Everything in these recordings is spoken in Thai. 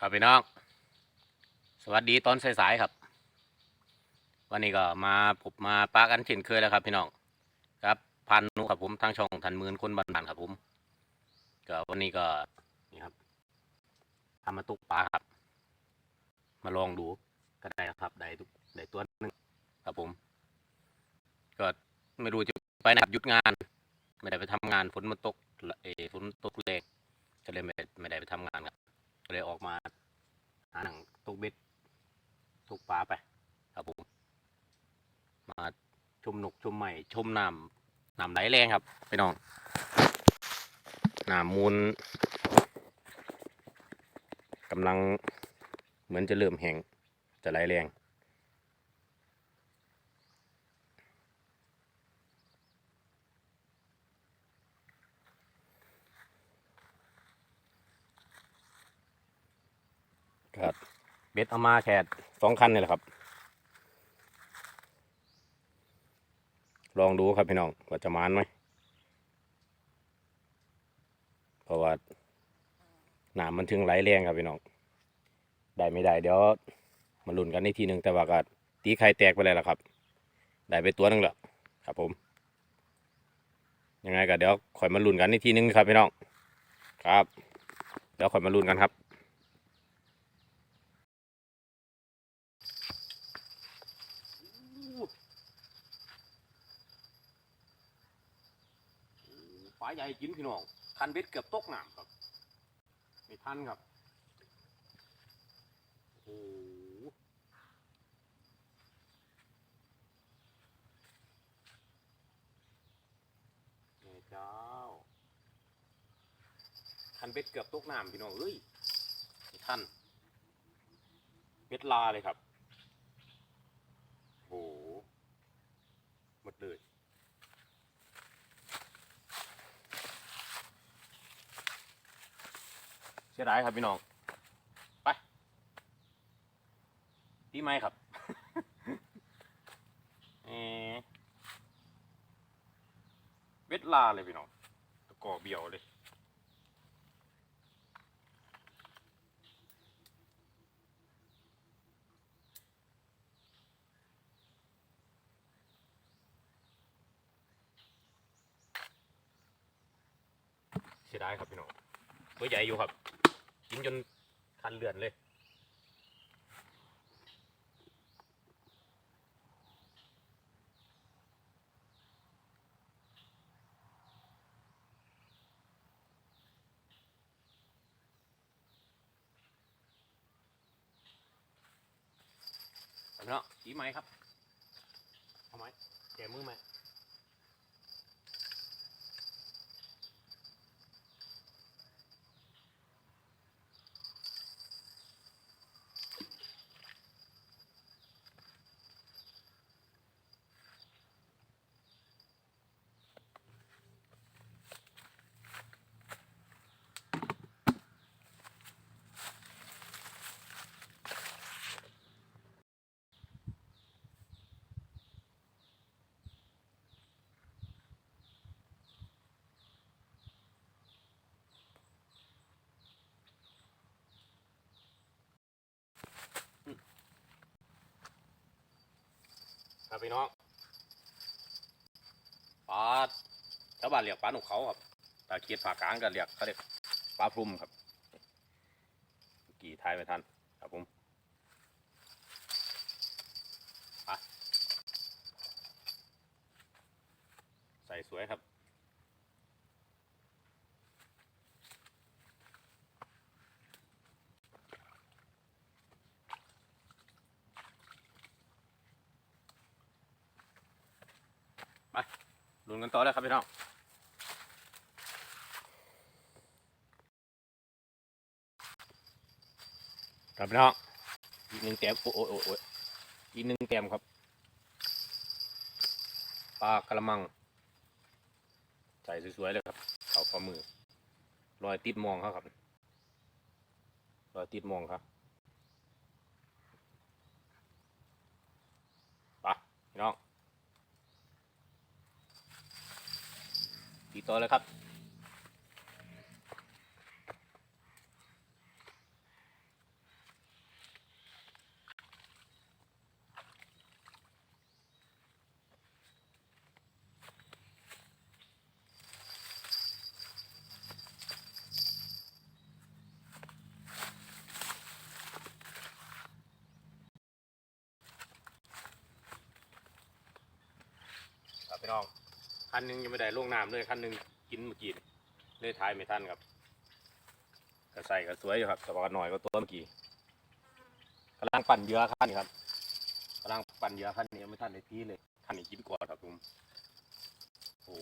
ครับพี่น้อง สวัสดีตอนสายๆครับ วันนี้ก็มาผมมาปากันเช่นเคยแล้วครับ พี่น้องครับพันนุครับผมทางช่องทันมืนคนบ้านๆครับผมก็วันนี้ก็นี่ครับทำมาตุกปลาครับ มาลองดูก็ได้ครับได้ทุกได้ตัวหนึงครับผม ก็ไม่รู้จะไปไหนครับหยุดงาน ไม่ได้ไปทำงานฝนมันตกเออฝนตกแรงก็เลยไม่ไม่ได้ไปทำงานครับ ก็เลยออกมาหาหนังตกเบ็ด ฟ้าไป ครับผม มาชมนกชมใหม่ ชมน้ำน้ำไหลแรงครับพี่น้องน้ำมูลกำลังเหมือนจะเริ่มแห้งจะไหลแรง ครับ เบ็ดเอามาแค่สองคันนี่แหละครับ ลองดูครับพี่น้องว่าจะมานไหมเพราะว่าน้ำมันถึงไหลแรงครับพี่น้อง ได้ไม่ได้เดี๋ยวมาลุ้นกันในทีหนึ่งแต่ว่าก็ตีไข่แตกไปเลยละครับ ได้ไปตัวนึงแล้วครับผม ยังไงก็เดี๋ยวค่อยมาลุ้นกันในทีหนึ่งครับพี่น้อง ครับ เดี๋ยวค่อยมาลุ้นกันครับ ปลาใหญ่กินพี่น้องคันเบ็ดเกือบตกน้ำครับไม่ทันครับโอ้โหแม่เจ้าคันเบ็ดเกือบตกน้ำพี่น้องเอ้ยไม่ทันเบ็ดลาเลยครับโอ้โหหมดเลย เสียดายครับพี่น้อง ไปที่ไม้ครับเออเบ็ดลาเลยพี่น้องตะกอเบี้ยวเลยเสียดายครับพี่น้องตัวใหญ่อยู่ครับ กินจนคันเลือนเลยเอาเนาะสีไหมครับ เอาไหมแกมือไหม ครับพี่น้องปลาชาวบ้านเรียกปลาหนุกเขาครับแต่เกียดผากลางก็เรียกเขาเรียกปลาพรุมครับเมื่อกี่ทายไม่ทันครับผมใส่สวยครับ ลุ้น กันต่อเลยครับพี่น้องครับพี่น้องอีกหนึ่งแต้มโอ้โอ้โอ้อีกหนึ่งแต้มครับปลากระมัง ใส่สวยๆเลยครับเขาฝ่ามือรอยติดมองเขาครับรอยติดมองครับไปพี่น้อง ตีต่อเลยครับ พี่น้อง คันหนึงยังไม่ได้ลงน้ำเลยคันหนึงกินเมื่อกี้เลยทายไม่ทันครับก็ใส่ก็สวยอยู่ครับแต่ว่าหน่อยก็ตัวเมื่อกี้กำลังปั่นเยื่อคันนี้ครับกำลังปั่นเยื่อคันนี้ยังไม่ทันได้ที่เลยคันนี้กินก่อนครับผมโอ้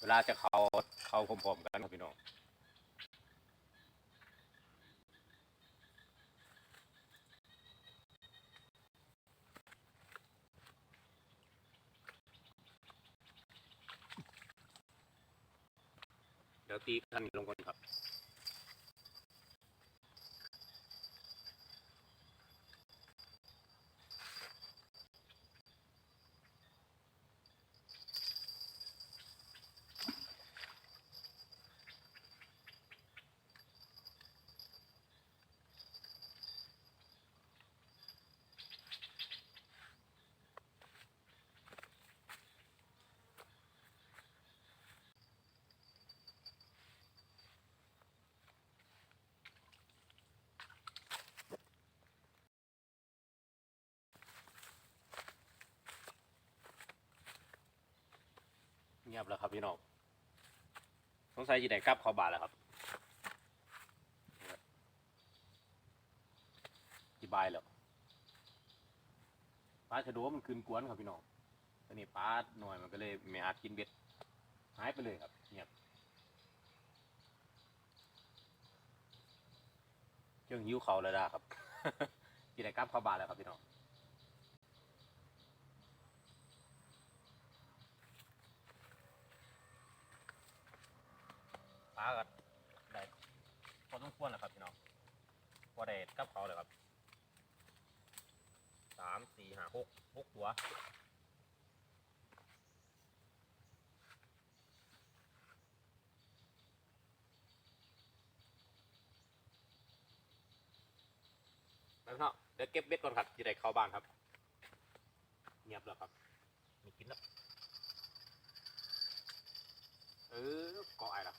เวลาจะเข้าเข้าพร้อมๆกันครับพี่น้อง เดี๋ยวตีทันนี้ลงก่อนครับ เงียบแล้วครับพี่น้องสงสัยจะได้กลับเข้าบ้านแล้วครับที่บายแล้วปลาชะโดมันคืนกวนครับพี่น้องตอนนี้ปลาหน่อยมันก็เลยไม่อาจกินเบ็ดหายไปเลยครับเงียบเรื่องหิ้วเขาแล้วนะครับที่ได้กลับเข้าบ้านแล้วครับพี่น้อง ปลา ก็ได้พอสมควรแหละครับพี่น้องพอได้กับเขาเลยครับสามสี่ห้าหกหกตัวแล้วเนาะเดี๋ยวเก็บเบ็ดก่อนครับที่ได้เข้าบ้านครับ เงียบแล้วครับมีกินแล้วเออเกาะไอ้ละ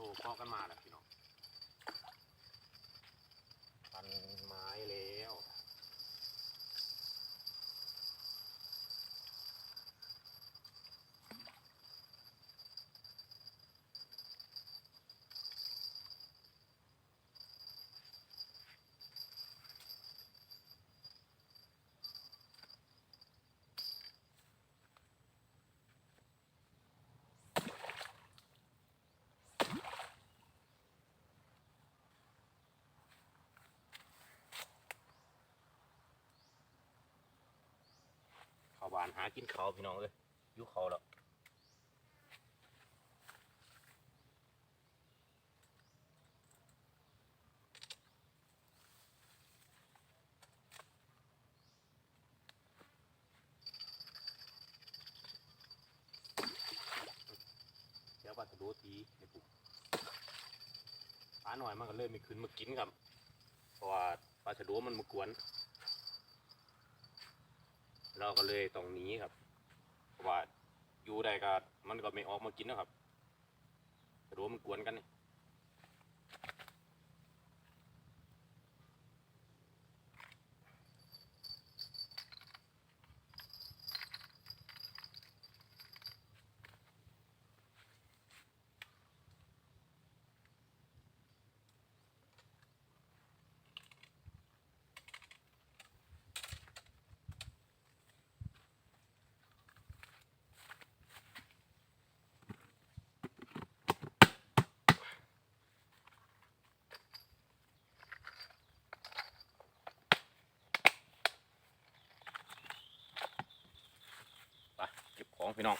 โอ้พอกันมาแล้วพี่น้องปันไม้แล้วเข้านหากินเขาพี่น้องเลยอยุเขาแล้วเดี๋ยวปลาสะโดตีในปุ๊บปลาหน่อยมันก็เริ่มมีขึ้นมากินครับเพราะว่าปลาสะโดมันมากวน เราก็เลยตรงนี้ครับเพราะว่าอยู่ได้ก็มันก็ไม่ออกมากินนะครับรู้ว่ามันกวนกันนี่ย พี่น้อง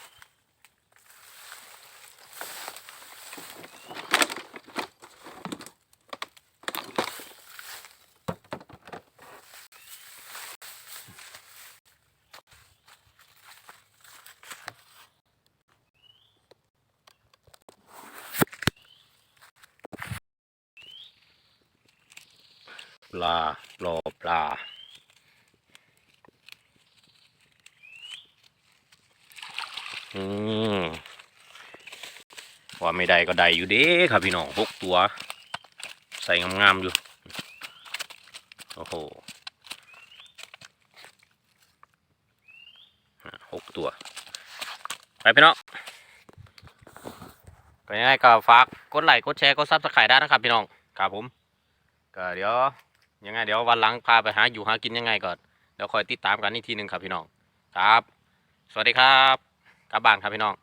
ปลารอปลา อืมว่าไม่ได้ก็ได้อยู่เด้ครับพี่น้องหกตัว ใส่งามๆอยู่ โอ้โหหกตัว ไปพี่น้องก็ยังไงก็ฝากกดไลค์กดแชร์กดซับสไครต์ได้นะครับพี่น้องครับผมก็เดี๋ยวยังไงเดี๋ยววันหลังพาไปหาอยู่หากินยังไงก่อนเดี๋ยวคอยติดตามกันอีกทีหนึ่งครับพี่น้องครับ สวัสดีครับ กลับบ้านครับพี่น้อง